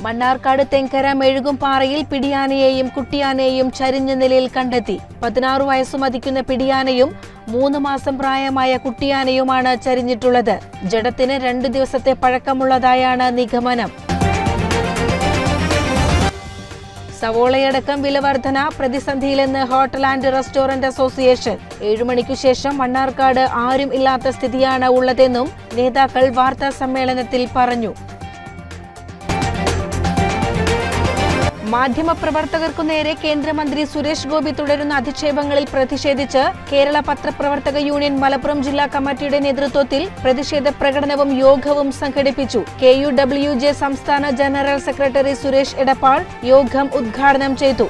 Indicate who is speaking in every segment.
Speaker 1: മണ്ണാർക്കാട് തെങ്കര മെഴുകുംപാറയിൽ പിടിയാനയെയും കുട്ടിയാനയെയും ചരിഞ്ഞ നിലയിൽ കണ്ടെത്തി. പതിനാറ് വയസ്സ് മതിക്കുന്ന പിടിയാനയും മൂന്ന് മാസം പ്രായമായ കുട്ടിയാനയുമാണ് ചരിഞ്ഞിട്ടുള്ളത്. ജഡത്തിന് രണ്ടു ദിവസത്തെ പഴക്കമുള്ളതായാണ് നിഗമനം. സവോളയടക്കം വിലവർധന പ്രതിസന്ധിയിലെന്ന് ഹോട്ടൽ ആൻഡ് റെസ്റ്റോറന്റ് അസോസിയേഷൻ. ഏഴുമണിക്കു ശേഷം മണ്ണാർക്കാട് ആരും ഇല്ലാത്ത സ്ഥിതിയാണ് ഉള്ളതെന്നും നേതാക്കൾ വാർത്താ സമ്മേളനത്തിൽ പറഞ്ഞു. മാധ്യമപ്രവർത്തകർക്കു നേരെ കേന്ദ്രമന്ത്രി സുരേഷ് ഗോപി തുടരുന്ന അധിക്ഷേപങ്ങളിൽ പ്രതിഷേധിച്ച് കേരള പത്രപ്രവർത്തക യൂണിയൻ മലപ്പുറം ജില്ലാ കമ്മിറ്റിയുടെ നേതൃത്വത്തിൽ പ്രതിഷേധ പ്രകടനവും യോഗവും സംഘടിപ്പിച്ചു. കെ യു ഡബ്ല്യു ജെ സംസ്ഥാന ജനറൽ സെക്രട്ടറി സുരേഷ് എടപ്പാൾ യോഗം ഉദ്ഘാടനം ചെയ്തു.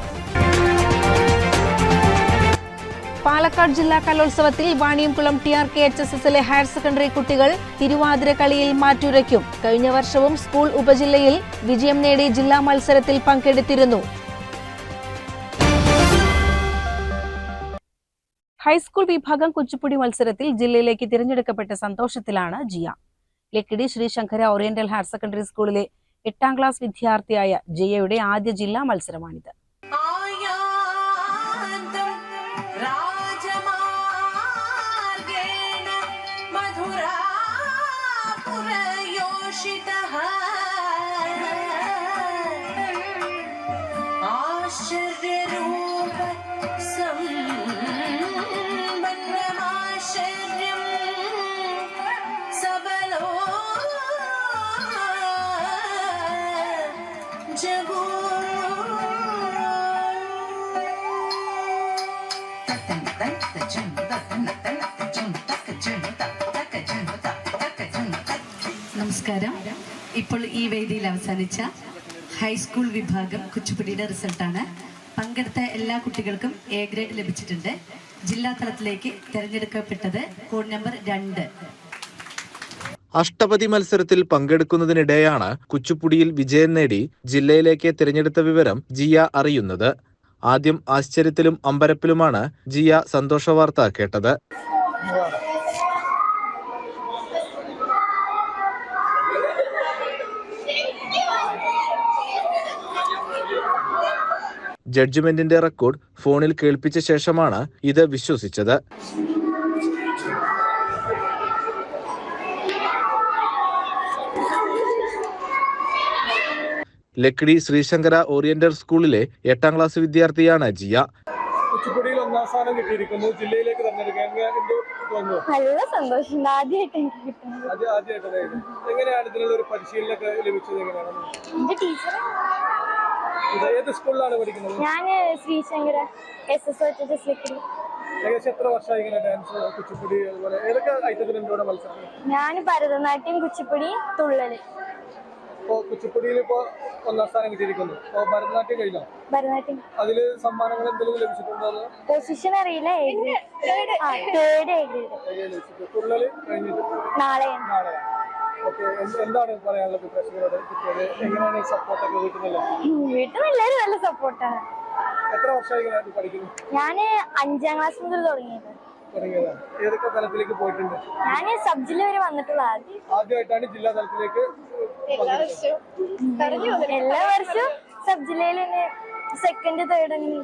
Speaker 1: പാലക്കാട് ജില്ലാ കലോത്സവത്തിൽ Vaniyamkulam T R K H S എസിലെ ഹയർ സെക്കൻഡറി കുട്ടികൾ തിരുവാതിര കളിയിൽ മാറ്റുരയ്ക്കും. കഴിഞ്ഞ വർഷവും സ്കൂൾ ഉപജില്ലയിൽ വിജയം നേടി ജില്ലാ മത്സരത്തിൽ പങ്കെടുത്തിരുന്നു. ഹൈസ്കൂൾ വിഭാഗം കുച്ചിപ്പുടി മത്സരത്തിൽ ജില്ലയിലേക്ക് തിരഞ്ഞെടുക്കപ്പെട്ട സന്തോഷത്തിലാണ് Jiya. Lakkidi Sreesankara oriental higher secondary സ്കൂളിലെ എട്ടാം ക്ലാസ് വിദ്യാർത്ഥിയായ ജിയയുടെ ആദ്യ ജില്ലാ മത്സരമാണിത്.
Speaker 2: നമസ്കാരം. ഇപ്പോൾ ഈ വേദിയിൽ അവസാനിച്ച ഹൈസ്കൂൾ വിഭാഗം കുച്ചുപിടിയുടെ റിസൾട്ടാണ്. പങ്കെടുത്ത എല്ലാ കുട്ടികൾക്കും എ ഗ്രേഡ് ലഭിച്ചിട്ടുണ്ട്. ജില്ലാ തലത്തിലേക്ക് തിരഞ്ഞെടുക്കപ്പെട്ടത് കോഡ് നമ്പർ രണ്ട്.
Speaker 3: അഷ്ടപതി മത്സരത്തിൽ പങ്കെടുക്കുന്നതിനിടെയാണ് കുച്ചുപ്പുടിയിൽ വിജയം നേടി ജില്ലയിലേക്ക് തിരഞ്ഞെടുത്ത വിവരം ജിയ അറിയുന്നത്. ആദ്യം ആശ്ചര്യത്തിലും അമ്പരപ്പിലുമാണ് ജിയ സന്തോഷവാർത്ത കേട്ടത്. ജഡ്ജ്മെന്റിന്റെ റെക്കോർഡ് ഫോണിൽ കേൾപ്പിച്ച ശേഷമാണ് ഇത് വിശ്വസിച്ചത്. ലക്കിടി ശ്രീശങ്കര ഓറിയന്റൽ സ്കൂളിലെ എട്ടാം ക്ലാസ് വിദ്യാർത്ഥിയാണ് ജിയ.
Speaker 4: ഒന്നാം സ്ഥാനം കിട്ടിയിരിക്കുന്നു. ജില്ലയിലേക്ക് തെരഞ്ഞെടുക്കാൻ
Speaker 5: നല്ല സന്തോഷം. ആദ്യമായിട്ട് എനിക്ക് കിട്ടുന്നത്?
Speaker 4: എങ്ങനെയാണ് ഇതിനുള്ള ഒരു പരിശീലനമൊക്കെ ലഭിച്ചത്? എങ്ങനെയാണ്?
Speaker 5: ടീച്ചർ
Speaker 4: ഏത് സ്കൂളിലാണ് പഠിക്കുന്നത്?
Speaker 5: ഞാൻ ശ്രീശങ്കര എസ് എസ്
Speaker 4: ഏകദേശം എത്ര വർഷമായി ഇങ്ങനെ ഡാൻസ് കുച്ചിപ്പുടി അതുപോലെ ഏതൊക്കെ ഐറ്റത്തിനുണ്ട് ഇവിടെ മത്സരം?
Speaker 5: ഞാൻ ഭരതനാട്യം കുച്ചിപ്പുടി
Speaker 4: തുള്ളൽ. കുച്ചിപ്പുടിയിൽ ഇപ്പോ ഒന്നാം സ്ഥാനം കിട്ടിയിരിക്കുന്നു. അപ്പോൾ ഭരതനാട്യം കഴിഞ്ഞോ?
Speaker 5: ഭരതനാട്യം.
Speaker 4: അതിൽ സമ്മാനങ്ങൾ എന്തെങ്കിലും ലഭിച്ചിട്ടുണ്ടോ
Speaker 5: പൊസിഷൻ അറിയില്ല തേർഡ്
Speaker 4: തുള്ളൽ കഴിഞ്ഞിട്ട്? നാളെ
Speaker 5: വീട്ടിൽ നല്ല സപ്പോർട്ടാണ്
Speaker 4: എത്ര വർഷമായി പഠിക്കുന്നു?
Speaker 5: ഞാൻ അഞ്ചാം ക്ലാസ് മുതൽ തുടങ്ങിയത്.
Speaker 4: ഏതൊക്കെ തലത്തിലേക്ക് പോയിട്ടുണ്ട്?
Speaker 5: ഞാൻ സബ് ജില്ല വരെ വന്നിട്ടുള്ള ആദ്യം
Speaker 4: ആദ്യമായിട്ടാണ് ജില്ലാ തലത്തിലേക്ക്
Speaker 5: എല്ലാ വർഷവും സബ് ജില്ലയിൽ തന്നെ സെക്കൻഡ് തേർഡ് അങ്ങനെ.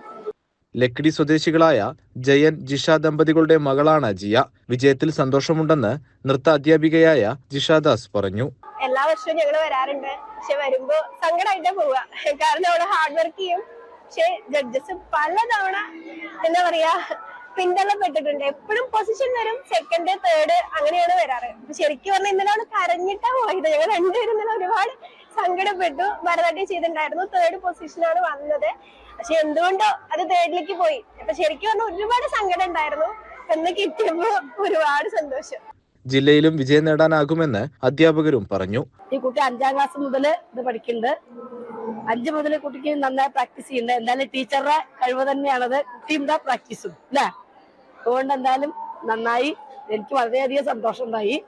Speaker 3: ലക്കിടി സ്വദേശികളായ ജയൻ ജിഷ ദമ്പതികളുടെ മകളാണ് ജിയ. വിജയത്തിൽ സന്തോഷമുണ്ടെന്ന് നൃത്ത അധ്യാപികയായ ജിഷാദാസ് പറഞ്ഞു.
Speaker 5: എല്ലാ വർഷവും ഞങ്ങൾ വരാറുണ്ട്. പക്ഷെ വരുമ്പോ സങ്കടമായിട്ടാ പോവുക. കാരണം അവിടെ ഹാർഡ് വർക്ക് ചെയ്യും. പക്ഷെ ജഡ്ജസ് പലതവണ എന്താ പറയാ പിന്തള്ളപ്പെട്ടിട്ടുണ്ട്. എപ്പോഴും പൊസിഷൻ വരും സെക്കൻഡ് തേർഡ് അങ്ങനെയാണ് വരാറ്. ശരിക്കും പറഞ്ഞാൽ ഇന്നലെ അവൾ കരഞ്ഞിട്ടാ പോയത്. ഞങ്ങൾ രണ്ടുപേരും ഇന്നലെ ഒരുപാട് സങ്കടപ്പെട്ടു. ഭരതനാട്യം ചെയ്തിട്ടുണ്ടായിരുന്നു. തേർഡ് പൊസിഷനാണ് വന്നത്. പക്ഷെ എന്തുകൊണ്ടോ അത് തേർഡിലേക്ക് പോയി. അപ്പൊ ശരിക്കും പറഞ്ഞാൽ ഒരുപാട് സങ്കടം ഉണ്ടായിരുന്നു. എന്ന് കിട്ടിയപ്പോ ഒരുപാട് സന്തോഷം.
Speaker 3: ജില്ലയിലും വിജയം നേടാനാകുമെന്ന് അധ്യാപകരും പറഞ്ഞു.
Speaker 6: ഈ കുട്ടി അഞ്ചാം ക്ലാസ് മുതൽ ഇത് പഠിക്കുന്നുണ്ട്. അഞ്ചു മുതൽ കുട്ടിക്ക് നന്നായി പ്രാക്ടീസ് ചെയ്യുന്നുണ്ട്. എന്തായാലും ടീച്ചറുടെ കഴിവ് തന്നെയാണത്. കുട്ടിയുടെ പ്രാക്ടീസും അല്ലേ? അതുകൊണ്ട് എന്തായാലും നന്നായി. എനിക്ക് വളരെയധികം സന്തോഷം ഉണ്ടായി.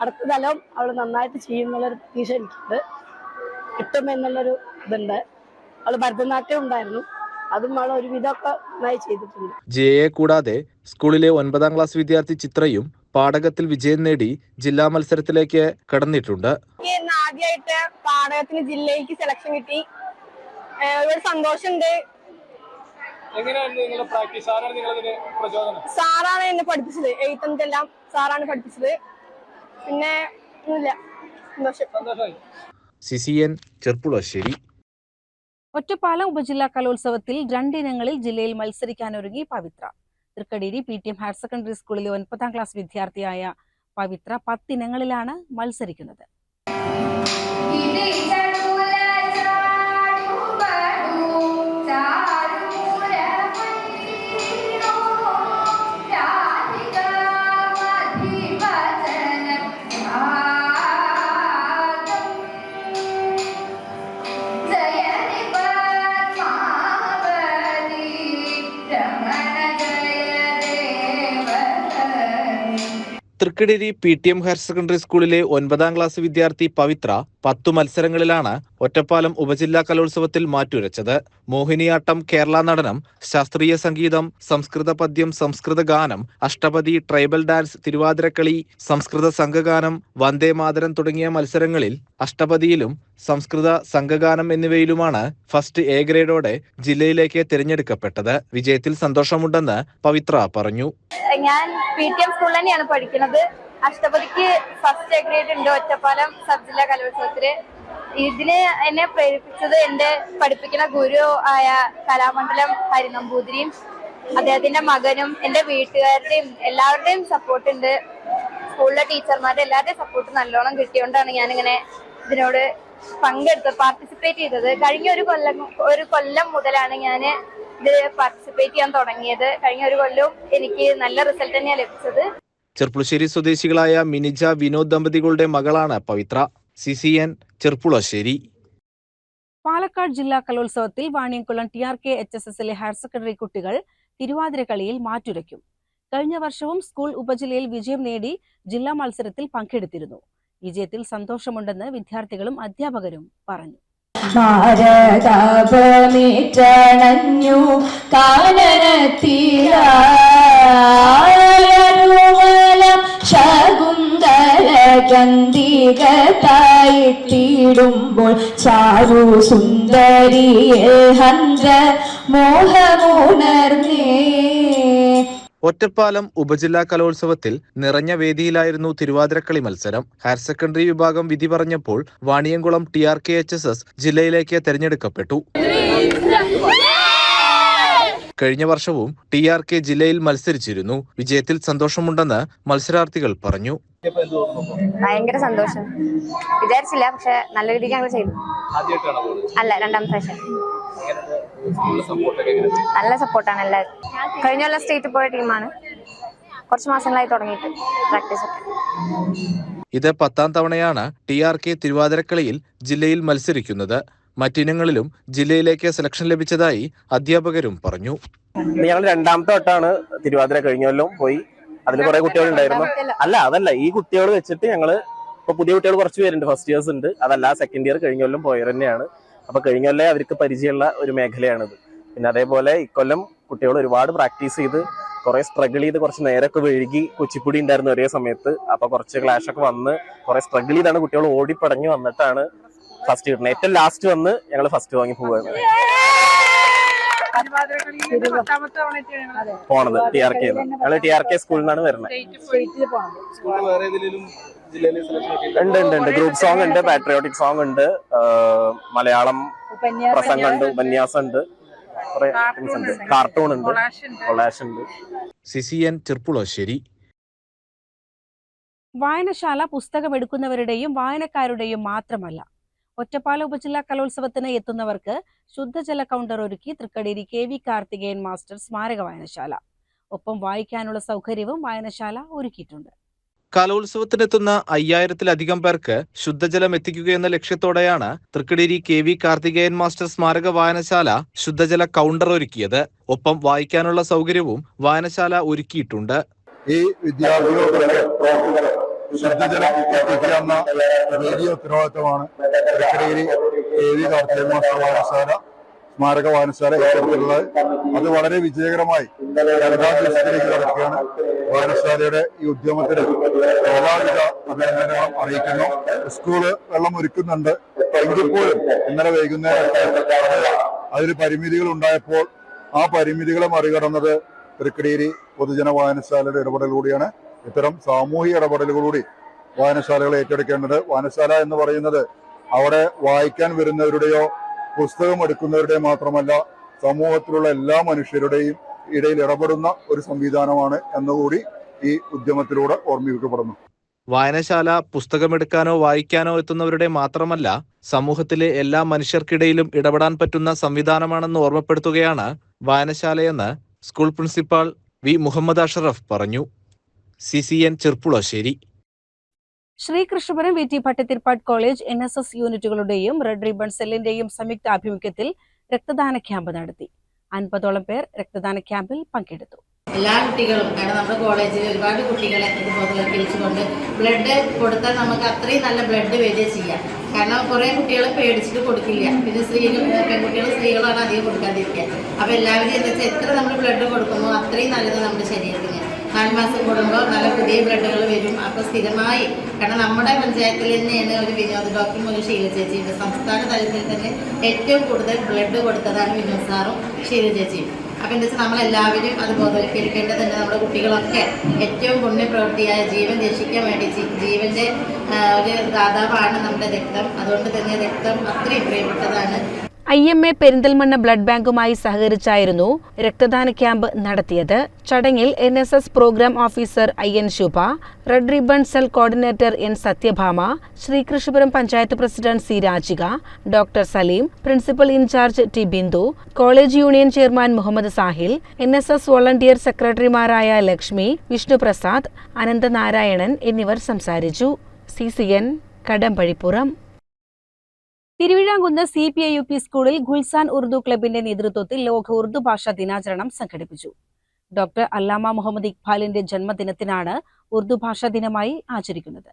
Speaker 6: അടുത്ത തലം അവൾ നന്നായിട്ട് ചെയ്യുന്നുള്ളൊരു പ്രതീക്ഷ എനിക്കുണ്ട്. കിട്ടുമെന്നുള്ളൊരു ഇതുണ്ട്. അവൾ ഭരതനാട്യം ഉണ്ടായിരുന്നു. അതും അവൾ ഒരുവിധമൊക്കെ നന്നായി ചെയ്തിട്ടുണ്ട്.
Speaker 3: ജയയെ കൂടാതെ സ്കൂളിലെ ഒൻപതാം ക്ലാസ് വിദ്യാർത്ഥി ചിത്രയും പാടകത്തിൽ വിജയം നേടി ജില്ലാ മത്സരത്തിലേക്ക് കടന്നിട്ടുണ്ട്.
Speaker 6: ആദ്യമായിട്ട് പാടകത്തിന് ജില്ലയിലേക്ക് സെലക്ഷൻ കിട്ടി. സന്തോഷമുണ്ട്.
Speaker 4: എങ്ങനെയാണ് നിങ്ങളുടെ പ്രാക്ടീസ് ആരാണ് നിങ്ങളതിന് പ്രചോദനം?
Speaker 6: സാറാണ് എന്നെ പഠിപ്പിച്ചത്. എയ്ത്തന്ത് എല്ലാം സാറാണ് പഠിപ്പിച്ചത്. പിന്നെ ഒന്നുമില്ല. സന്തോഷം.
Speaker 4: സന്തോഷമായി.
Speaker 3: C C N Cherpulassery.
Speaker 7: Ottapalam ഉപജില്ലാ കലോത്സവത്തിൽ രണ്ടിനങ്ങളിൽ ജില്ലയിൽ മത്സരിക്കാനൊരുങ്ങി Pavithra. Thrikkadeeri P T M higher secondary സ്കൂളിലെ ഒൻപതാം ക്ലാസ് വിദ്യാർത്ഥിയായ പവിത്ര പത്തിനങ്ങളിലാണ് മത്സരിക്കുന്നത്.
Speaker 3: Thrikkadeeri P T M higher secondary സ്കൂളിലെ ഒൻപതാം ക്ലാസ് വിദ്യാർത്ഥി പവിത്ര പത്തു മത്സരങ്ങളിലാണ് ഒറ്റപ്പാലം ഉപജില്ലാ കലോത്സവത്തിൽ മാറ്റുരച്ചത്. മോഹിനിയാട്ടം കേരള നടനം ശാസ്ത്രീയ സംഗീതം സംസ്കൃത പദ്യം സംസ്കൃത ഗാനം അഷ്ടപതി ട്രൈബൽ ഡാൻസ് തിരുവാതിരക്കളി സംസ്കൃത സംഘഗാനം വന്ദേ മാതരം തുടങ്ങിയ മത്സരങ്ങളിൽ അഷ്ടപതിയിലും സംസ്കൃത സംഘഗാനം എന്നിവയിലുമാണ് ഫസ്റ്റ് എ ഗ്രേഡോടെ ജില്ലയിലേക്ക് തിരഞ്ഞെടുക്കപ്പെട്ടത്. വിജയത്തിൽ സന്തോഷമുണ്ടെന്ന് പവിത്ര പറഞ്ഞു.
Speaker 6: ഞാൻ പി ടി എം സ്കൂളിൽ തന്നെയാണ് പഠിക്കുന്നത്. അഷ്ടപതിക്ക് ഫസ്റ്റ് ഗ്രേഡ് ഉണ്ട് ഒറ്റപ്പാലം സബ് ജില്ലാ കലോത്സവത്തിൽ. ഇതിന് എന്നെ പ്രേരിപ്പിച്ചത് എന്റെ പഠിപ്പിക്കുന്ന ഗുരു ആയ കലാമണ്ഡലം ഹരിനമ്പൂതിരിയും അദ്ദേഹത്തിന്റെ മകനും എന്റെ വീട്ടുകാരുടെയും എല്ലാവരുടെയും സപ്പോർട്ട് ഉണ്ട്. സ്കൂളിലെ ടീച്ചർമാരുടെ എല്ലാവരുടെയും സപ്പോർട്ട് നല്ലോണം കിട്ടിയോണ്ടാണ് ഞാനിങ്ങനെ ഇതിനോട് പങ്കെടുത്ത് പാർട്ടിസിപ്പേറ്റ് ചെയ്തത്. കഴിഞ്ഞ ഒരു കൊല്ലം ഒരു കൊല്ലം മുതലാണ് ഞാൻ ഇത് പാർട്ടിസിപ്പേറ്റ് ചെയ്യാൻ തുടങ്ങിയത്. കഴിഞ്ഞ ഒരു കൊല്ലവും എനിക്ക് നല്ല റിസൾട്ട് തന്നെയാണ് ലഭിച്ചത്.
Speaker 3: ചെർപ്പുളശ്ശേരി സ്വദേശികളായ മിനിജ വിനോദ് ദമ്പതികളുടെ മകളാണ് Pavithra. C C N Cherpulassery.
Speaker 7: Palakkad ജില്ലാ കലോത്സവത്തിൽ Vaniyamkulam T R K H S എസിലെ ഹയർ സെക്കൻഡറി കുട്ടികൾ തിരുവാതിരക്കളിയിൽ മാറ്റുരയ്ക്കും. കഴിഞ്ഞ വർഷവും സ്കൂൾ ഉപജില്ലയിൽ വിജയം നേടി ജില്ലാ മത്സരത്തിൽ പങ്കെടുത്തിരുന്നു. വിജയത്തിൽ സന്തോഷമുണ്ടെന്ന് വിദ്യാർത്ഥികളും അധ്യാപകരും പറഞ്ഞു.
Speaker 8: ഭാരതാപമേറ്റണഞ്ഞു കാനനത്തിലാരുമലം ചന്ദികത്തായിട്ടിടുമ്പോൾ ചാരു സുന്ദരിയെ ഹന്ത മോഹമുണർന്നേ
Speaker 3: ഒറ്റപ്പാലം ഉപജില്ലാ കലോത്സവത്തിൽ നിറഞ്ഞ വേദിയിലായിരുന്നു തിരുവാതിരക്കളി മത്സരം. ഹയർ സെക്കൻഡറി വിഭാഗം വിധി പറഞ്ഞപ്പോൾ Vaniyamkulam T R K H S S ജില്ലയിലേക്ക് തെരഞ്ഞെടുക്കപ്പെട്ടു. കഴിഞ്ഞ വർഷവും ടി ആർ കെ ജില്ലയിൽ മത്സരിച്ചിരുന്നു. വിജയത്തിൽ സന്തോഷമുണ്ടെന്ന് മത്സരാർത്ഥികൾ പറഞ്ഞു.
Speaker 6: ഭയങ്കര സന്തോഷം. വിചാരിച്ചില്ല പക്ഷെ നല്ല രീതിക്ക് ഞങ്ങൾ ചെയ്തു. അല്ല രണ്ടാം പ്രാവശ്യം. നല്ല സപ്പോർട്ടാണ് എല്ലാവരും. കഴിഞ്ഞ കൊല്ലം സ്റ്റേറ്റ് പോയ ടീമാണ് കുറച്ച് മാസങ്ങളായി തുടങ്ങിയിട്ട് പ്രാക്ടീസ് ഒക്കെ.
Speaker 3: ഇത് പത്താം തവണയാണ് ടി ആർ കെ തിരുവാതിരക്കളിയിൽ ജില്ലയിൽ മത്സരിക്കുന്നത്. മറ്റിനങ്ങളിലും ജില്ലയിലേക്ക് സെലക്ഷൻ ലഭിച്ചതായി അധ്യാപകരും പറഞ്ഞു.
Speaker 9: ഞങ്ങൾ രണ്ടാമത്തെ തൊട്ടാണ് തിരുവാതിര കഴിഞ്ഞ കൊല്ലം പോയി. അതിൽ കുറെ കുട്ടികളുണ്ടായിരുന്നു അല്ല അതല്ല ഈ കുട്ടികൾ വെച്ചിട്ട് ഞങ്ങൾ ഇപ്പൊ പുതിയ കുട്ടികൾ കുറച്ച് പേരുണ്ട്. ഫസ്റ്റ് ഇയേഴ്സ് ഉണ്ട്. അതല്ല സെക്കൻഡ് ഇയർ കഴിഞ്ഞ കൊല്ലം പോയവർ തന്നെയാണ്. അപ്പൊ കഴിഞ്ഞ കൊല്ലം അവർക്ക് പരിചയമുള്ള ഒരു മേഖലയാണിത്. പിന്നെ അതേപോലെ ഇക്കൊല്ലം കുട്ടികൾ ഒരുപാട് പ്രാക്ടീസ് ചെയ്ത് കുറെ സ്ട്രഗിൾ ചെയ്ത് കുറച്ച് നേരമൊക്കെ വഴുകി കുച്ചിപ്പുടി ഉണ്ടായിരുന്നു ഒരേ സമയത്ത്. അപ്പൊ കുറച്ച് ക്ലാഷ് ഒക്കെ വന്ന് കുറെ സ്ട്രഗിൾ ചെയ്താണ് കുട്ടികൾ ഓടിപ്പടഞ്ഞു വന്നിട്ടാണ് ഫസ്റ്റ് കിട്ടുന്നത് ഏറ്റവും ലാസ്റ്റ് വന്ന് ഞങ്ങൾ ഫസ്റ്റ് വാങ്ങി പോവുകയാണ് പോണത് ടി ആർ കെ ഞങ്ങൾ ടി ആർ കെ സ്കൂളിൽ നിന്നാണ് വരുന്നത്. ഉണ്ട് ഉണ്ട് ഉണ്ട്. ഗ്രൂപ്പ് സോങ് ഉണ്ട് പാട്രിയോട്ടിക് സോങ് ഉണ്ട് മലയാളം പ്രസംഗം ഉണ്ട് ഉപന്യാസം ഉണ്ട്. കുറെ things ഉണ്ട്. കാർട്ടൂൺ ഉണ്ട്. കൊളാഷ് ഉണ്ട്.
Speaker 3: സിസിയൻ ചെർപ്പുളശ്ശേരി.
Speaker 7: വായനശാല പുസ്തകമെടുക്കുന്നവരുടെയും വായനക്കാരുടെയും മാത്രമല്ല ഒറ്റപ്പാലം ഉപജില്ലാ കലോത്സവത്തിന് എത്തുന്നവർക്ക് ശുദ്ധജല കൗണ്ടർ ഒരുക്കി Thrikkadeeri K V Karthikeyan master സ്മാരക വായനശാല. ഒപ്പം വായിക്കാനുള്ള സൗകര്യവും വായനശാല ഒരുക്കിയിട്ടുണ്ട്.
Speaker 3: കലോത്സവത്തിനെത്തുന്ന അയ്യായിരത്തിലധികം പേർക്ക് ശുദ്ധജലം എത്തിക്കുകയെന്ന ലക്ഷ്യത്തോടെയാണ് Thrikkadeeri K V Karthikeyan master സ്മാരക വായനശാല ശുദ്ധജല കൗണ്ടർ ഒരുക്കിയത്. ഒപ്പം വായിക്കാനുള്ള സൗകര്യവും വായനശാല ഒരുക്കിയിട്ടുണ്ട്.
Speaker 10: ഈ വിദ്യാർത്ഥികൾക്ക് ശുദ്ധജലം വലിയ ഉത്തരവാദിത്തമാണ്. കെ വി കാർത്തിക മാസ്റ്റർ വായനശാല സ്മാരക വായനശാല ഏറ്റെടുത്തിട്ടുള്ളത്. അത് വളരെ വിജയകരമായി രണ്ടാം ദിവസത്തിലേക്ക് കടക്കുകയാണ്. വായനശാലയുടെ ഈ ഉദ്യമത്തിന് എല്ലാവിധ അഭിനന്ദനങ്ങളും അറിയിക്കുന്നു. സ്കൂൾ വെള്ളം ഒരുക്കുന്നുണ്ട്. എങ്കിൽ പോലും ഇന്നലെ വൈകുന്നേരം അതിന് പരിമിതികൾ ഉണ്ടായപ്പോൾ ആ പരിമിതികളെ മറികടന്നത് തൃക്കടിയേരി പൊതുജന വായനശാലയുടെ ഇടപെടലുകൂടിയാണ് ഇത്തരം സാമൂഹിക ഇടപെടലുകളൂടി വായനശാലകൾ ഏറ്റെടുക്കേണ്ടത്. വായനശാല എന്ന് പറയുന്നത് അവിടെ വായിക്കാൻ വരുന്നവരുടെയോ പുസ്തകം എടുക്കുന്നവരുടെയോ മാത്രമല്ല സമൂഹത്തിലുള്ള എല്ലാ മനുഷ്യരുടെയും ഇടയിൽ ഇടപെടുന്ന ഒരു സംവിധാനമാണ് എന്നുകൂടി ഈ ഉദ്യമത്തിലൂടെ ഓർമ്മിപ്പിക്കപ്പെടുന്നു
Speaker 3: വായനശാല പുസ്തകമെടുക്കാനോ വായിക്കാനോ എത്തുന്നവരുടെ മാത്രമല്ല സമൂഹത്തിലെ എല്ലാ മനുഷ്യർക്കിടയിലും ഇടപെടാൻ പറ്റുന്ന സംവിധാനമാണെന്ന് ഓർമ്മപ്പെടുത്തുകയാണ് വായനശാലയെന്ന് school principal V Muhammad Ashraf പറഞ്ഞു. C C N Cherpulassery
Speaker 1: Sreekrishnapuram V T Bhattathiripad college N S S യൂണിറ്റുകളുടെയും red ribbon സെല്ലിന്റെയും സംയുക്ത ആഭിമുഖ്യത്തിൽ രക്തദാന ക്യാമ്പ് നടത്തി. അൻപതോളം പേർ രക്തദാന ക്യാമ്പിൽ പങ്കെടുത്തു.
Speaker 11: എല്ലാ കുട്ടികളും കാരണം നമ്മുടെ കോളേജിൽ ഒരുപാട് കുട്ടികളെ ഇതുപോലെ ബോധവൽക്കരിച്ചുകൊണ്ട് ബ്ലഡ് കൊടുത്താൽ നമുക്ക് അത്രയും നല്ല ബ്ലഡ് വരിക ചെയ്യാം. കാരണം കുറേ കുട്ടികളെ പേടിച്ചിട്ട് കൊടുക്കില്ല. പിന്നെ സ്ത്രീകൾ പെൺകുട്ടികൾ സ്ത്രീകളാണ് അധികം കൊടുക്കാതിരിക്കുക. അപ്പോൾ എല്ലാവരും എന്താ വെച്ചാൽ എത്ര നമ്മൾ ബ്ലഡ് കൊടുക്കുന്നു അത്രയും നല്ലത് നമ്മുടെ ശരീരത്തിന് നാല് മാസം കൂടുമ്പോൾ നല്ല പുതിയ ബ്ലഡുകൾ വരും. അപ്പോൾ സ്ഥിരമായി കാരണം നമ്മുടെ പഞ്ചായത്തിൽ തന്നെയാണ് ഒരു വിനോദ ഡോക്ടറും ഒരു ഷീല ചേച്ചിയുണ്ട് സംസ്ഥാന തലത്തിൽ തന്നെ ഏറ്റവും കൂടുതൽ ബ്ലഡ് കൊടുത്തതാണ് വിനോദ് സാറും ഷീല ചേച്ചിയും അപ്പം എന്താ വെച്ചാൽ നമ്മളെല്ലാവരും അത് ബോധവൽക്കരിക്കേണ്ടതുണ്ട് നമ്മുടെ കുട്ടികളൊക്കെ ഏറ്റവും പുണ്യപ്രവൃത്തിയായ ജീവൻ രക്ഷിക്കാൻ വേണ്ടി ജീവന്റെ ഒരു ദാതാവാണ് നമ്മുടെ രക്തം. അതുകൊണ്ട് തന്നെ രക്തം അത്രയും പ്രിയപ്പെട്ടതാണ്
Speaker 1: I M A Perinthalmanna blood ബാങ്കുമായി സഹകരിച്ചായിരുന്നു രക്തദാന ക്യാമ്പ് നടത്തിയത്. ചടങ്ങിൽ N S S program officer I N Shubha red ribbon cell coordinator N Sathyabhama Sreekrishnapuram panchayat president C Rajika doctor Saleem principal in charge T Bindu college union chairman Muhammad Sahil N S S volunteer സെക്രട്ടറിമാരായ ലക്ഷ്മി വിഷ്ണുപ്രസാദ് അനന്തനാരായണൻ എന്നിവർ സംസാരിച്ചു. C C N Kadambazhipuram. Thiruvizhamkunnu C P I U P സ്കൂളിൽ ഗുൽസാൻ ഉറുദു ക്ലബിന്റെ നേതൃത്വത്തിൽ ലോക ഉറുദു ഭാഷാ ദിനാചരണം സംഘടിപ്പിച്ചു. ഡോക്ടർ അല്ലാമ മുഹമ്മദ് ഇക്ബാലിന്റെ ജന്മദിനത്തിനാണ് ഉറുദു ഭാഷാ ദിനമായി ആചരിക്കുന്നത്.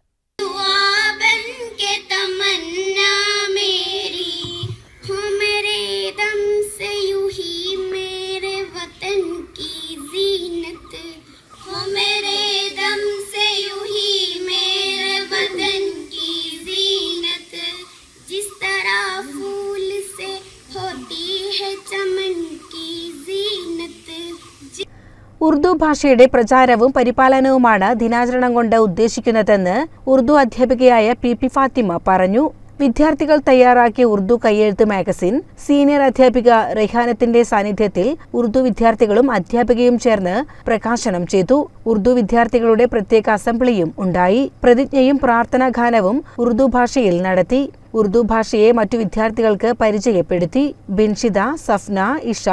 Speaker 1: ഉറുദു ഭാഷയുടെ പ്രചാരവും പരിപാലനവുമാണ് ദിനാചരണം കൊണ്ട് ഉദ്ദേശിക്കുന്നതെന്ന് ഉറുദു അധ്യാപികയായ പി പി ഫാത്തിമ പറഞ്ഞു. വിദ്യാർത്ഥികൾ തയ്യാറാക്കിയ ഉറുദു കയ്യെഴുത്ത് മാഗസിൻ സീനിയർ അധ്യാപിക റെഹാനത്തിന്റെ സാന്നിധ്യത്തിൽ ഉറുദു വിദ്യാർത്ഥികളും അധ്യാപികയും ചേർന്ന് പ്രകാശനം ചെയ്തു. ഉറുദു വിദ്യാർത്ഥികളുടെ പ്രത്യേക അസംബ്ലിയും ഉണ്ടായി. പ്രതിജ്ഞയും പ്രാർത്ഥനാഗാനവും ഉറുദു ഭാഷയിൽ നടത്തി. ഉറുദു ഭാഷയെ മറ്റു വിദ്യാർത്ഥികൾക്ക് പരിചയപ്പെടുത്തി ബിൻഷിദ സഫ്ന ഇഷ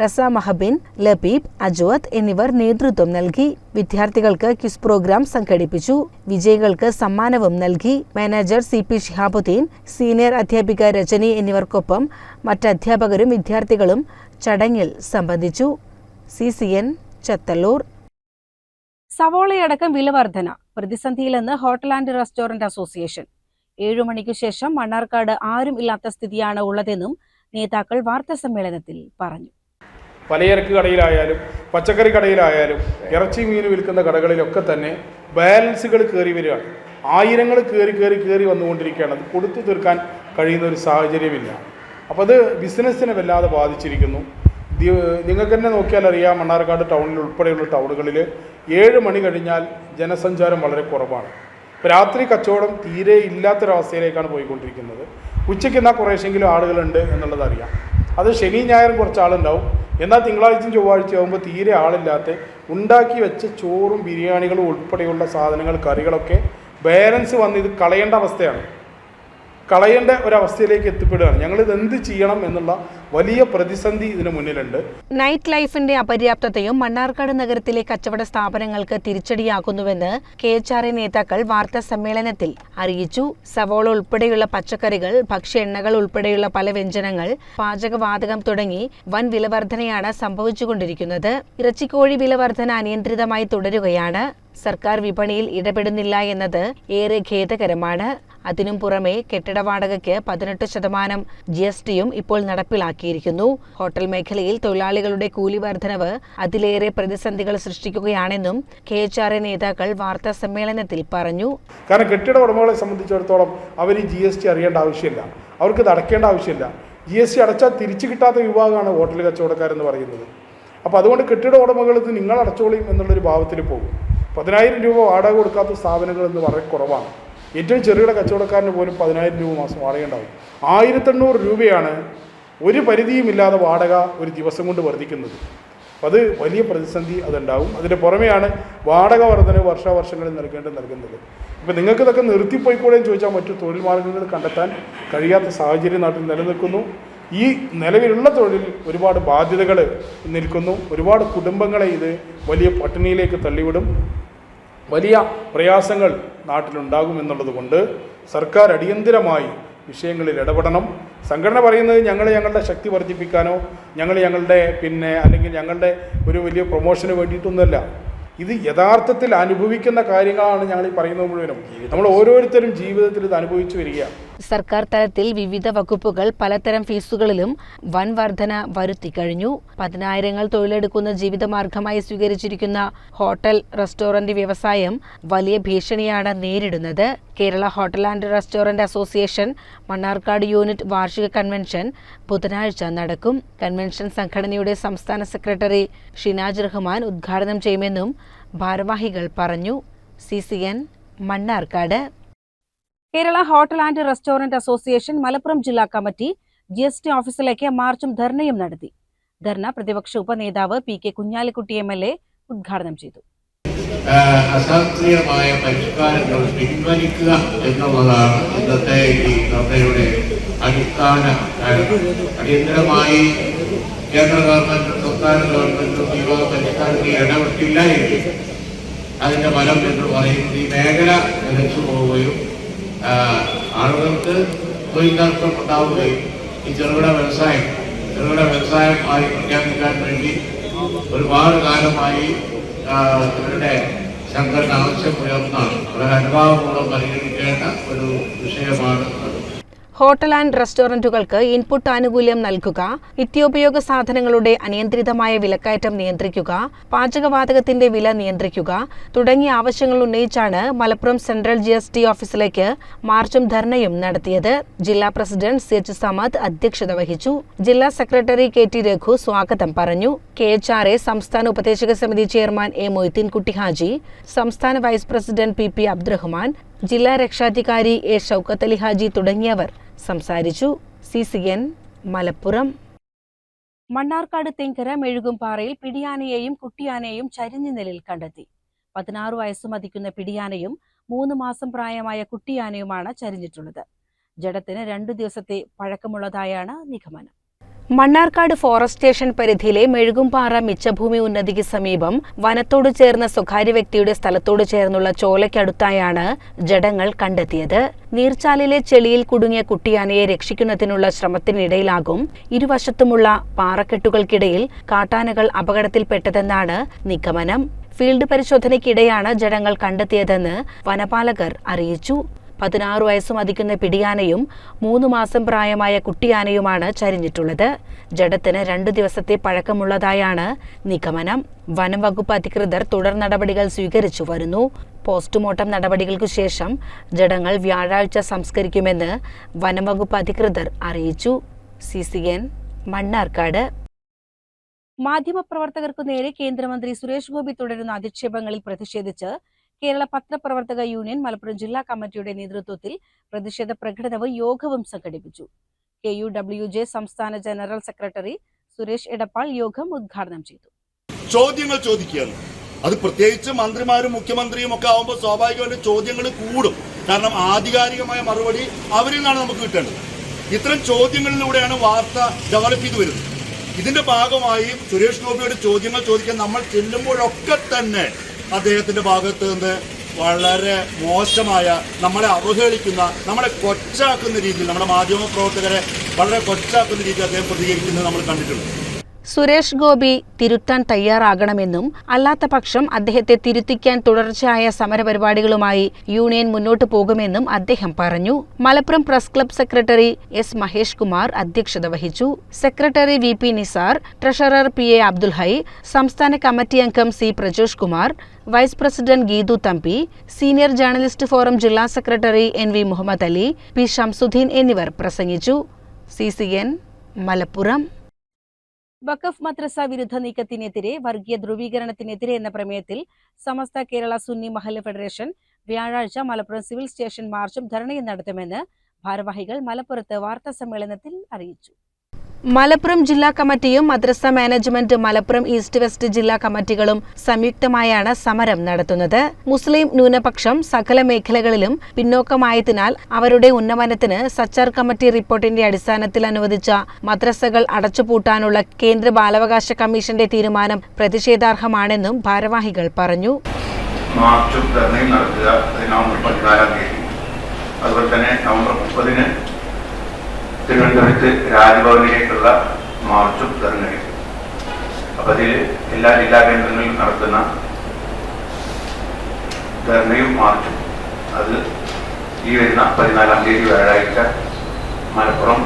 Speaker 1: റസ മഹബിൻ ലബീബ് അജ്വത് എന്നിവർ നേതൃത്വം നൽകി. വിദ്യാർത്ഥികൾക്ക് ക്വിസ് പ്രോഗ്രാം സംഘടിപ്പിച്ചു. വിജയികൾക്ക് സമ്മാനവും നൽകി. Manager C P Shihabuddeen senior അധ്യാപിക രജനി എന്നിവർക്കൊപ്പം മറ്റ് അധ്യാപകരും വിദ്യാർത്ഥികളും ചടങ്ങിൽ സംബന്ധിച്ചു. C C N Chathallur. സവോളയടക്കം വിലവർധന പ്രതിസന്ധിയിലെന്ന് ഹോട്ടൽ ആൻഡ് റെസ്റ്റോറന്റ് അസോസിയേഷൻ. ഏഴു മണിക്ക് ശേഷം മണ്ണാർക്കാട് ആരും ഇല്ലാത്ത സ്ഥിതിയാണ് ഉള്ളതെന്നും നേതാക്കൾ വാർത്താ സമ്മേളനത്തിൽ പറഞ്ഞു.
Speaker 12: പലചരക്ക് കടയിലായാലും പച്ചക്കറി കടയിലായാലും ഇറച്ചി മീൻ വിൽക്കുന്ന കടകളിലൊക്കെ തന്നെ ബാലൻസുകൾ കയറി വരികയാണ്. ആയിരങ്ങൾ കയറി കയറി കയറി വന്നുകൊണ്ടിരിക്കുകയാണ്. അത് കൊടുത്തു തീർക്കാൻ കഴിയുന്ന ഒരു സാഹചര്യമില്ല. അപ്പോൾ അത് ബിസിനസ്സിനെ വല്ലാതെ ബാധിച്ചിരിക്കുന്നു. നിങ്ങൾക്ക് തന്നെ നോക്കിയാൽ അറിയാം മണ്ണാർക്കാട് ടൗണിൽ ഉൾപ്പെടെയുള്ള ടൗണുകളിൽ ഏഴ് മണി കഴിഞ്ഞാൽ ജനസഞ്ചാരം വളരെ കുറവാണ്. രാത്രി കച്ചവടം തീരെ ഇല്ലാത്തൊരവസ്ഥയിലേക്കാണ് പോയിക്കൊണ്ടിരിക്കുന്നത്. ഉച്ചയ്ക്ക് എന്നാൽ കുറേശ്ശെങ്കിലും ആളുകളുണ്ട് എന്നുള്ളത് അറിയാം. അത് ശനി ഞായറും കുറച്ച് ആളുണ്ടാവും എന്നാൽ തിങ്കളാഴ്ചയും ചൊവ്വാഴ്ച ആകുമ്പോൾ തീരെ ആളില്ലാത്ത ഉണ്ടാക്കി വെച്ച ചോറും ബിരിയാണികളും ഉൾപ്പെടെയുള്ള സാധനങ്ങൾ കറികളൊക്കെ ബാലൻസ് വന്ന് ഇത് കളയേണ്ട അവസ്ഥയാണ്. കളയേണ്ട ഒരവസ്ഥയിലേക്ക് എത്തിപ്പെടുകയാണ്. ഞങ്ങൾ ഇത് എന്ത് ചെയ്യണം എന്നുള്ള വലിയ പ്രതിസന്ധി ഇതിന് മുന്നിലുണ്ട്.
Speaker 1: നൈറ്റ് ലൈഫിന്റെ അപര്യാപ്തതയും മണ്ണാർക്കാട് നഗരത്തിലെ കച്ചവട സ്ഥാപനങ്ങൾക്ക് തിരിച്ചടിയാക്കുന്നുവെന്ന് കെ എച്ച് ആർ എ നേതാക്കൾ വാർത്താ സമ്മേളനത്തിൽ അറിയിച്ചു. സവോള ഉൾപ്പെടെയുള്ള പച്ചക്കറികൾ ഭക്ഷ്യ എണ്ണകൾ ഉൾപ്പെടെയുള്ള പല വ്യഞ്ജനങ്ങൾ പാചകവാതകം തുടങ്ങി വൻ വിലവർധനയാണ് സംഭവിച്ചുകൊണ്ടിരിക്കുന്നത്. ഇറച്ചിക്കോഴി വിലവർധന അനിയന്ത്രിതമായി തുടരുകയാണ്. സർക്കാർ വിപണിയിൽ ഇടപെടുന്നില്ല എന്നത് ഏറെ ഖേദകരമാണ്. അതിനും പുറമെ കെട്ടിട വാടകയ്ക്ക് പതിനെട്ട് ശതമാനം ജി എസ് ടിയും ഇപ്പോൾ നടപ്പിലാക്കിയിരിക്കുന്നു. ഹോട്ടൽ മേഖലയിൽ തൊഴിലാളികളുടെ കൂലി വർധനവ് അതിലേറെ പ്രതിസന്ധികൾ സൃഷ്ടിക്കുകയാണെന്നും കെ എച്ച് ആർ എ നേതാക്കൾ വാർത്താ സമ്മേളനത്തിൽ പറഞ്ഞു.
Speaker 12: കാരണം കെട്ടിട ഉടമകളെ സംബന്ധിച്ചിടത്തോളം അവർ ഈ ജി എസ് ടി അറിയേണ്ട ആവശ്യമില്ല. അവർക്ക് ഇത് അടയ്ക്കേണ്ട ആവശ്യമില്ല. ജി എസ് ടി അടച്ചാൽ തിരിച്ചു കിട്ടാത്ത വിഭാഗമാണ് ഹോട്ടൽ കച്ചവടക്കാരെന്ന് പറയുന്നത്. അപ്പോൾ അതുകൊണ്ട് കെട്ടിട ഉടമകൾ ഇത് നിങ്ങൾ അടച്ചോളിയും എന്നുള്ളൊരു ഭാവത്തിൽ പോകും. പതിനായിരം രൂപ വാടക കൊടുക്കാത്ത സ്ഥാപനങ്ങൾ എന്ന് വളരെ കുറവാണ്. ഏറ്റവും ചെറുകിട കച്ചവടക്കാരന് പോലും പതിനായിരം രൂപ മാസം വാടക ഉണ്ടാവും ആയിരത്തെണ്ണൂറ് രൂപയാണ് ഒരു പരിധിയുമില്ലാതെ വാടക ഒരു ദിവസം കൊണ്ട് വർദ്ധിക്കുന്നത്. അത് വലിയ പ്രതിസന്ധി അതുണ്ടാവും. അതിന്റെ പുറമെയാണ് വാടക വർധന വർഷാവർഷങ്ങളിൽ നൽകേണ്ടത് നൽകുന്നത്. ഇപ്പം നിങ്ങൾക്ക് ഇതൊക്കെ നിർത്തിപ്പോയിക്കൂടെ എന്ന് ചോദിച്ചാൽ മറ്റു തൊഴിൽ മാർഗങ്ങൾ കണ്ടെത്താൻ കഴിയാത്ത സാഹചര്യം നാട്ടിൽ നിലനിൽക്കുന്നു. ഈ നിലവിലുള്ള തൊഴിൽ ഒരുപാട് ബാധ്യതകൾ നിൽക്കുന്നു. ഒരുപാട് കുടുംബങ്ങളെ ഇത് വലിയ പട്ടിണിയിലേക്ക് തള്ളിവിടും. വലിയ പ്രയാസങ്ങൾ നാട്ടിലുണ്ടാകും എന്നുള്ളത് കൊണ്ട് സർക്കാർ അടിയന്തിരമായി വിഷയങ്ങളിൽ ഇടപെടണം. സംഘടന പറയുന്നത് ഞങ്ങൾ ഞങ്ങളുടെ ശക്തി വർദ്ധിപ്പിക്കാനോ ഞങ്ങൾ ഞങ്ങളുടെ പിന്നെ അല്ലെങ്കിൽ ഞങ്ങളുടെ ഒരു വലിയ പ്രൊമോഷന് വേണ്ടിയിട്ടൊന്നുമല്ല. ഇത് യഥാർത്ഥത്തിൽ അനുഭവിക്കുന്ന കാര്യങ്ങളാണ് ഞങ്ങൾ ഈ പറയുന്നത് മുഴുവനും. നമ്മൾ ഓരോരുത്തരും ജീവിതത്തിൽ ഇത് അനുഭവിച്ചു വരികയാണ്.
Speaker 1: സർക്കാർ തലത്തിൽ വിവിധ വകുപ്പുകൾ പലതരം ഫീസുകളിലും വൻ വർധന വരുത്തി കഴിഞ്ഞു. പതിനായിരങ്ങൾ തൊഴിലെടുക്കുന്ന ജീവിതമാർഗമായി സ്വീകരിച്ചിരിക്കുന്ന ഹോട്ടൽ റെസ്റ്റോറന്റ് വ്യവസായം വലിയ ഭീഷണിയാണ് നേരിടുന്നത്. Kerala hotel and restaurant association Mannarkkad unit വാർഷിക കൺവെൻഷൻ ബുധനാഴ്ച നടക്കും. കൺവെൻഷൻ സംഘടനയുടെ സംസ്ഥാന സെക്രട്ടറി ഷിനാജ് റഹ്മാൻ ഉദ്ഘാടനം ചെയ്യുമെന്നും ഭാരവാഹികൾ പറഞ്ഞു. C C N Mannarkkad. Kerala hotel and restaurant association Malappuram ജില്ലാ കമ്മിറ്റി ജി എസ് ടി ഓഫീസിലേക്ക് മാർച്ചും ധർണയും നടത്തി. ധർണ പ്രതിപക്ഷ ഉപനേതാവ് P K Kunhalikutty M L A ഉദ്ഘാടനം ചെയ്തു.
Speaker 13: അശാസ്ത്രീയമായ പരിഷ്കാരങ്ങൾ പിൻവലിക്കുക എന്നുള്ളതാണ് ഇന്നത്തെ ഈ ധർണയുടെ അടിസ്ഥാന അടിയന്തരമായി കേന്ദ്ര ഗവൺമെന്റും സംസ്ഥാന ഗവൺമെന്റും വക പരിഷ്കാരത്തിൽ ഇടപെട്ടില്ല എങ്കിൽ അതിന്റെ ഫലം എന്ന് പറയുന്നത് ഈ മേഖല നിലച്ചു പോവുകയും ആളുകൾക്ക് തൊഴിൽ ഉണ്ടാവുകയും ഈ ചെറുകിട വ്യവസായം ചെറുകിട വ്യവസായമായി പ്രഖ്യാപിക്കാൻ വേണ്ടി ഒരുപാട് കാലമായി ഇവരുടെ സംഘടന ആവശ്യമുയർന്നാണ്. അവരുടെ അനുഭാവപൂർവം പരിഗണിക്കേണ്ട ഒരു വിഷയമാണ് അത്.
Speaker 1: ഹോട്ടൽ ആൻഡ് റെസ്റ്റോറന്റുകൾക്ക് ഇൻപുട്ട് ആനുകൂല്യം നൽകുക നിത്യോപയോഗ സാധനങ്ങളുടെ അനിയന്ത്രിതമായ വിലക്കയറ്റം നിയന്ത്രിക്കുക പാചകവാതകത്തിന്റെ വില നിയന്ത്രിക്കുക തുടങ്ങിയ ആവശ്യങ്ങൾ ഉന്നയിച്ചാണ് Malappuram central G S T ഓഫീസിലേക്ക് മാർച്ചും ധർണയും നടത്തിയത്. ജില്ലാ പ്രസിഡന്റ് സി എച്ച് സമദ് അധ്യക്ഷത വഹിച്ചു. ജില്ലാ സെക്രട്ടറി കെ ടി രഘു സ്വാഗതം പറഞ്ഞു. കെ എച്ച് ആർ എ സംസ്ഥാന ഉപദേശക സമിതി ചെയർമാൻ എ മൊയ്തീൻകുട്ടി ഹാജി സംസ്ഥാന vice president P P Abdurahman ജില്ലാ രക്ഷാധികാരി എ ഷൗക്കത്ത് അലി ഹാജി തുടങ്ങിയവർ സംസാരിച്ചു. C C N Malappuram. Mannarkkad Thenkara മെഴുകുംപാറയിൽ പിടിയാനയെയും കുട്ടിയാനയെയും ചരിഞ്ഞ നിലയിൽ കണ്ടെത്തി. പതിനാറ് വയസ്സ് മതിക്കുന്ന പിടിയാനയും മൂന്ന് മാസം പ്രായമായ കുട്ടിയാനയുമാണ് ചരിഞ്ഞിട്ടുള്ളത്. ജഡത്തിന് രണ്ടു ദിവസത്തെ പഴക്കമുള്ളതായാണ് നിഗമനം. മണ്ണാർക്കാട് ഫോറസ്റ്റ് സ്റ്റേഷൻ പരിധിയിലെ മെഴുകുംപാറ മിച്ചഭൂമി ഉന്നതിക്ക് സമീപം വനത്തോട് ചേർന്ന സ്വകാര്യ വ്യക്തിയുടെ സ്ഥലത്തോട് ചേർന്നുള്ള ചോലയ്ക്കടുത്തായാണ് ജഡങ്ങൾ കണ്ടെത്തിയത്. നീർച്ചാലിലെ ചെളിയിൽ കുടുങ്ങിയ കുട്ടിയാനയെ രക്ഷിക്കുന്നതിനുള്ള ശ്രമത്തിനിടയിലാകും. ഇരുവശത്തുമുള്ള പാറക്കെട്ടുകൾക്കിടയിൽ കാട്ടാനകൾ അപകടത്തിൽപ്പെട്ടതെന്നാണ് നിഗമനം. ഫീൽഡ് പരിശോധനയ്ക്കിടെയാണ് ജഡങ്ങൾ കണ്ടെത്തിയതെന്ന് വനപാലകർ അറിയിച്ചു. പതിനാറ് വയസ്സ് മതിക്കുന്ന പിടിയാനയും മൂന്ന് മാസം പ്രായമായ കുട്ടിയാനയുമാണ് ചരിഞ്ഞിട്ടുള്ളത്. ജഡത്തിന് രണ്ടു ദിവസത്തെ പഴക്കമുള്ളതായാണ് നിഗമനം. വനംവകുപ്പ് അധികൃതർ തുടർ നടപടികൾ സ്വീകരിച്ചു വരുന്നു. പോസ്റ്റ്മോർട്ടം നടപടികൾക്കു ശേഷം ജഡങ്ങൾ വ്യാഴാഴ്ച സംസ്കരിക്കുമെന്ന് വനംവകുപ്പ് അധികൃതർ അറിയിച്ചു. C C N Mannarkkad. മാധ്യമപ്രവർത്തകർക്കു നേരെ കേന്ദ്രമന്ത്രി സുരേഷ് ഗോപി തുടരുന്ന അധിക്ഷേപങ്ങളിൽ പ്രതിഷേധിച്ച് കേരള പത്രപ്രവർത്തക യൂണിയൻ മലപ്പുറം ജില്ലാ കമ്മിറ്റിയുടെ നേതൃത്വത്തിൽ പ്രതിഷേധ പ്രകടനവും യോഗവും സംഘടിപ്പിച്ചു. കെ യു ഡബ്ല്യു ജെ സംസ്ഥാന ജനറൽ സെക്രട്ടറി സുരേഷ് എടപ്പാൾ യോഗം ഉദ്ഘാടനം ചെയ്തു.
Speaker 14: ചോദ്യങ്ങൾ ചോദിക്കുകയാണ്. അത് പ്രത്യേകിച്ച് മന്ത്രിമാരും മുഖ്യമന്ത്രിയും ഒക്കെ ആവുമ്പോൾ സ്വാഭാവികമായിട്ട് ചോദ്യങ്ങൾ കൂടും. കാരണം ആധികാരികമായ മറുപടി അവരിൽ നിന്നാണ് നമുക്ക് കിട്ടേണ്ടത്. ഇത്തരം ചോദ്യങ്ങളിലൂടെയാണ് വാർത്ത ഡെവലപ്പ് ചെയ്തു വരുന്നത്. ഇതിന്റെ ഭാഗമായി സുരേഷ് ഗോപിയുടെ ചോദ്യങ്ങൾ ചോദിക്കാൻ നമ്മൾ ചെല്ലുമ്പോഴൊക്കെ തന്നെ അദ്ദേഹത്തിന്റെ ഭാഗത്ത് നിന്ന് വളരെ മോശമായ നമ്മളെ അവഹേളിക്കുന്ന നമ്മളെ കൊച്ചാക്കുന്ന രീതിയിൽ നമ്മുടെ മാധ്യമ പ്രവർത്തകരെ വളരെ കൊച്ചാക്കുന്ന രീതിയിൽ അദ്ദേഹം പ്രതികരിക്കുന്നത് നമ്മൾ കണ്ടിട്ടുണ്ട്.
Speaker 1: സുരേഷ് ഗോപി തിരുത്താൻ തയ്യാറാകണമെന്നും അല്ലാത്ത പക്ഷം അദ്ദേഹത്തെ തിരുത്തിക്കാൻ തുടർച്ചയായ സമരപരിപാടികളുമായി യൂണിയൻ മുന്നോട്ടു പോകുമെന്നും അദ്ദേഹം പറഞ്ഞു. Malappuram press club secretary S Mahesh Kumar അധ്യക്ഷത വഹിച്ചു. Secretary V P Nisar treasurer P A Abdul Hai സംസ്ഥാന കമ്മിറ്റി അംഗം C Prajosh Kumar vice president Geethu Thampi senior journalist forum ജില്ലാ secretary N V Muhammad Ali P Shamsuddin എന്നിവർ പ്രസംഗിച്ചു. C C N Malappuram. വഖഫ് മദ്രസ വിരുദ്ധ നീക്കത്തിനെതിരെ വർഗീയ ധ്രുവീകരണത്തിനെതിരെ എന്ന പ്രമേയത്തിൽ സമസ്ത കേരള സുന്നി മഹല്ല ഫെഡറേഷൻ വ്യാഴാഴ്ച മലപ്പുറം സിവിൽ സ്റ്റേഷൻ മാർച്ചും ധരണയും നടത്തുമെന്ന് ഭാരവാഹികൾ മലപ്പുറത്ത് വാർത്താ സമ്മേളനത്തിൽ അറിയിച്ചു. മലപ്പുറം ജില്ലാ കമ്മിറ്റിയും മദ്രസ മാനേജ്മെന്റ് മലപ്പുറം ഈസ്റ്റ് വെസ്റ്റ് ജില്ലാ കമ്മിറ്റികളും സംയുക്തമായാണ് സമരം നടത്തുന്നത്. മുസ്ലിം ന്യൂനപക്ഷം സകല മേഖലകളിലും പിന്നോക്കമായതിനാൽ അവരുടെ ഉന്നമനത്തിന് സച്ചാർ കമ്മിറ്റി റിപ്പോർട്ടിന്റെ അടിസ്ഥാനത്തിൽ അനുവദിച്ച മദ്രസകൾ അടച്ചുപൂട്ടാനുള്ള കേന്ദ്ര ബാലാവകാശ കമ്മീഷന്റെ തീരുമാനം പ്രതിഷേധാർഹമാണെന്നും ഭാരവാഹികൾ പറഞ്ഞു.
Speaker 15: മാർച്ച് നടത്തുക. നവംബർ പതിനാലാം തീയതി. അതുപോലെ തന്നെ നവംബർ മുപ്പതിന് തിരുവനന്തപുരത്ത് രാജ്ഭവനിലേക്കുള്ള മാർച്ചും തെരഞ്ഞെടുക്കും അപ്പൊ അതിൽ എല്ലാ ജില്ലാ കേന്ദ്രങ്ങളിലും നടത്തുന്ന ധർണയും മാർച്ചും. അത് ഈ വരുന്ന പതിനാലാം തീയതി വ്യാഴാഴ്ച മലപ്പുറം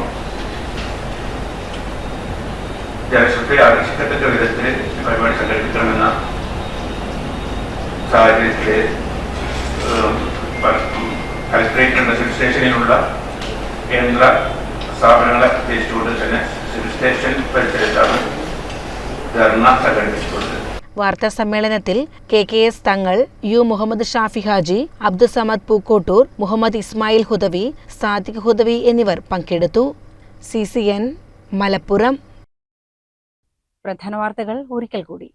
Speaker 15: ജനശ്രദ്ധയെ ആകർഷിക്കത്തക്ക വിധത്തിൽ പരിപാടി സംഘടിപ്പിക്കണമെന്ന സാഹചര്യത്തിലെ കലക്ട്രേറ്റ് സബ്സ്റ്റേഷനിലുള്ള കേന്ദ്ര സ്ഥാപനങ്ങളെ ഉദ്ദേശിച്ചുകൊണ്ട് തന്നെ സിവിൽ സ്റ്റേഷൻ പരിസരത്താണ് ധർണ സംഘടിപ്പിച്ചിട്ടുള്ളത്.
Speaker 1: വാർത്താ സമ്മേളനത്തിൽ K K S Thangal U Muhammad Shafi Haji Abdussamad Pookkottur Muhammad Ismail Hudawi Sadiq Hudawi എന്നിവർ പങ്കെടുത്തു. C C N Malappuram. പ്രധാന വാർത്തകൾ ഒരിക്കൽ കൂടി.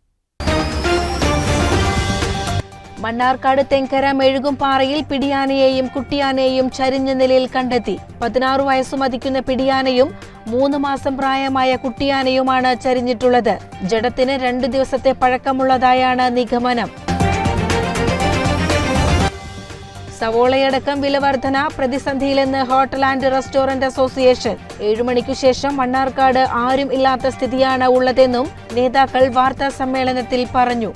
Speaker 1: മണ്ണാർക്കാട് തെങ്കര മെഴുകുംപാറയിൽ പിടിയാനയെയും കുട്ടിയാനയെയും ചരിഞ്ഞ നിലയിൽ കണ്ടെത്തി. പതിനാറ് വയസ്സു മതിക്കുന്ന പിടിയാനയും മൂന്ന് മാസം പ്രായമായ കുട്ടിയാനയുമാണ് ചരിഞ്ഞിട്ടുള്ളത്. ജഡത്തിന് രണ്ടു ദിവസത്തെ പഴക്കമുള്ളതായാണ് നിഗമനം. സവോളയടക്കം വിലവർധന പ്രതിസന്ധിയിലെന്ന് ഹോട്ടൽ ആൻഡ് റെസ്റ്റോറന്റ് അസോസിയേഷൻ. ഏഴുമണിക്കു ശേഷം മണ്ണാർക്കാട് ആരും ഇല്ലാത്ത സ്ഥിതിയാണ് ഉള്ളതെന്നും നേതാക്കൾ വാർത്താ സമ്മേളനത്തിൽ പറഞ്ഞു.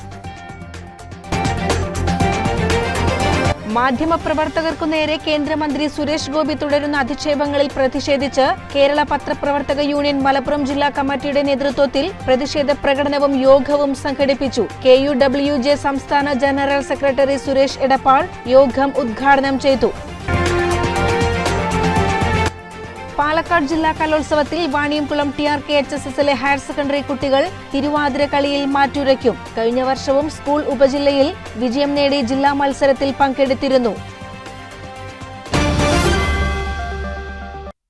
Speaker 1: മാധ്യമപ്രവർത്തകർക്കു നേരെ കേന്ദ്രമന്ത്രി സുരേഷ് ഗോപി തുടരുന്ന അധിക്ഷേപങ്ങളിൽ പ്രതിഷേധിച്ച് കേരള പത്രപ്രവർത്തക യൂണിയൻ മലപ്പുറം ജില്ലാ കമ്മിറ്റിയുടെ നേതൃത്വത്തിൽ പ്രതിഷേധ പ്രകടനവും യോഗവും സംഘടിപ്പിച്ചു. കെ യു ഡബ്ല്യു ജെ സംസ്ഥാന ജനറൽ സെക്രട്ടറി സുരേഷ് എടപ്പാൾ യോഗം ഉദ്ഘാടനം ചെയ്തു. പാലക്കാട് ജില്ലാ കലോത്സവത്തിൽ Vaniyamkulam T R K H S എസിലെ ഹയർ സെക്കൻഡറി കുട്ടികൾ തിരുവാതിര കളിയിൽ മാറ്റുരയ്ക്കും. കഴിഞ്ഞ വർഷവും സ്കൂൾ ഉപജില്ലയിൽ വിജയം നേടി ജില്ലാ മത്സരത്തിൽ പങ്കെടുത്തിരുന്നു.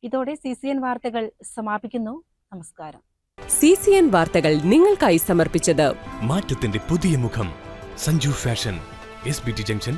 Speaker 1: ഇതോടെ സി സി എൻ വാർത്തകൾ സമാപിക്കുന്നു. നമസ്കാരം.
Speaker 16: സി സി എൻ വാർത്തകൾ നിങ്ങൾക്കായി സമർപ്പിച്ചത്
Speaker 17: മാറ്റത്തിന്റെ പുതിയ മുഖം. Sanju fashion S B T junction